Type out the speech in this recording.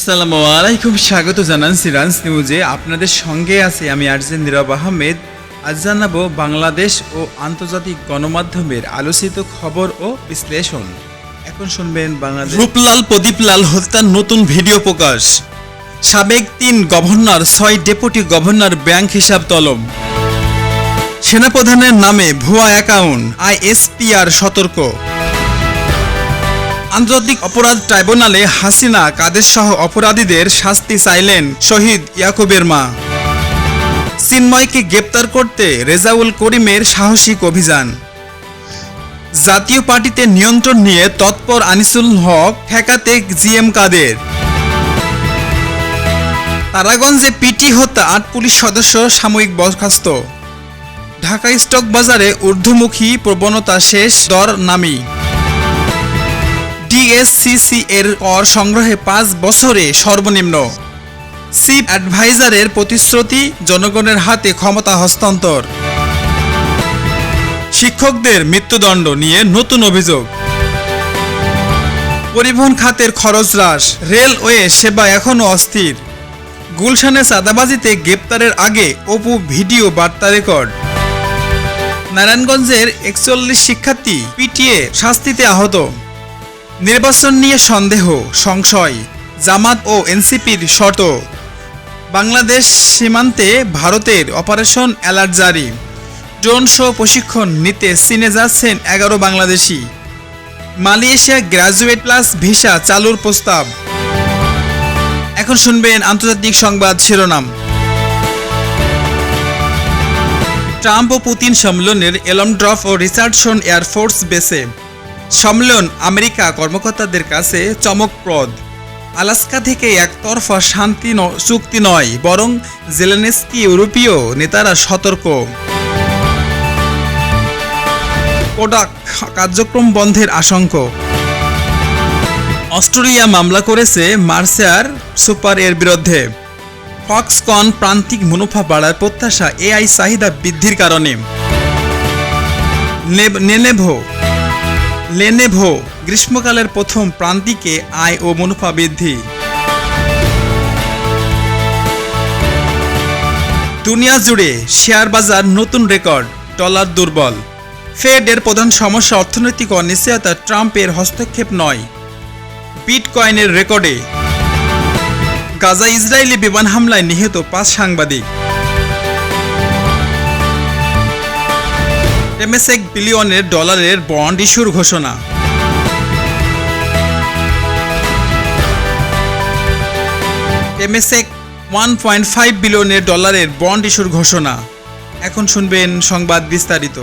আসসালামু আলাইকুম, স্বাগত জানান সিরান্স নিউজে। আপনাদের সঙ্গে আছে আমি আরজেন নীরব আহমেদ। আজ জানাব বাংলাদেশ ও আন্তর্জাতিক গণমাধ্যমের আলোচিত খবর ও বিশ্লেষণ। এখন শুনবেন বাংলাদেশ রূপলাল প্রদীপলাল হত্যার নতুন ভিডিও প্রকাশ। সাবেক তিন গভর্নর, ছয় ডেপুটি গভর্নর ব্যাংক হিসাব তলব। সেনাপ্রধানের নামে ভুয়া অ্যাকাউন্ট, আইএসপিআর সতর্ক। আন্তর্জাতিক অপরাধ ট্রাইব্যুনালে হাসিনা, কাদের সহ অপরাধীদের শাস্তি চাইলেন শহীদ ইয়াকুবের মা। চিন্ময়কে গ্রেপ্তার করতে রেজাউল করিমের সাহসিক অভিযান। জাতীয় পার্টিতে নিয়ন্ত্রণ নিয়ে তৎপর আনিসুল হক ঠেকাতে জিএম কাদের। তারাগঞ্জে পিটি হত্যা, আট পুলিশ সদস্য সাময়িক বরখাস্ত। ঢাকা স্টক বাজারে ঊর্ধ্বমুখী প্রবণতা শেষ, দর নামি। ডিএসসিসি এর কর সংগ্রহে পাঁচ বছরে সর্বনিম্ন। চিফ অ্যাডভাইজারের প্রতিশ্রুতি জনগণের হাতে ক্ষমতা হস্তান্তর। শিক্ষকদের মৃত্যুদণ্ড নিয়ে নতুন অভিযোগ। পরিবহন খাতের খরচ হ্রাস। রেলওয়ে সেবা এখনও অস্থির। গুলশানে চাঁদাবাজিতে গ্রেপ্তারের আগে অপু ভিডিও বার্তা রেকর্ড। নারায়ণগঞ্জের একচল্লিশ শিক্ষার্থী পিটিএ শাস্তিতে আহত। নির্বাচন নিয়ে সন্দেহ, সংশয়, জামাত ও এনসিপির শর্ত। বাংলাদেশ সীমান্তে ভারতের অপারেশন অ্যালার্ট জারি। ড্রোন শো প্রশিক্ষণ নিতে চীনে যাচ্ছেন এগারো Bangladeshi. Malaysia graduate plus visa চালুর প্রস্তাব। এখন শুনবেন আন্তর্জাতিক সংবাদ শিরোনাম। ট্রাম্প ও পুতিন সম্মেলনের এলমড্রফ ও রিচার্ডসন এয়ারফোর্স বেসে সম্মেলন আমেরিকা কর্মকর্তাদের কাছে চমকপ্রদ। আলাস্কা থেকে একতরফা শান্তি চুক্তি নয়, বরং জেলেনেস্কি ইউরোপীয় নেতারা সতর্ক। কোডাক কার্যক্রম বন্ধের আশঙ্ক। অস্ট্রেলিয়া মামলা করেছে মার্সেয়ার সুপার এর বিরুদ্ধে। ফক্সকন প্রান্তিক মুনাফা বাড়ার প্রত্যাশা এআই চাহিদা বৃদ্ধির কারণে। নেনেভো লেনেভো, গ্রীষ্মকালের প্রথম প্রান্তিকে আয় ও মুনাফা বৃদ্ধি। দুনিয়া জুড়ে শেয়ার বাজার নতুন রেকর্ড, ডলার দুর্বল। ফেডের প্রধান সমস্যা অর্থনৈতিক অনিশ্চয়তা ট্রাম্পের হস্তক্ষেপ নয়। বিটকয়েনের রেকর্ডে গাজা ইসরায়েলি বিমান হামলায় নিহত পাঁচ সাংবাদিক। টেমেসেক বিলিয়নের ডলারের বন্ড ইস্যুর ঘোষণা। এমএসএক ওয়ান পয়েন্ট ফাইভ বিলিয়নের ডলারের বন্ড ইস্যুর ঘোষণা। এখন শুনবেন সংবাদ বিস্তারিত।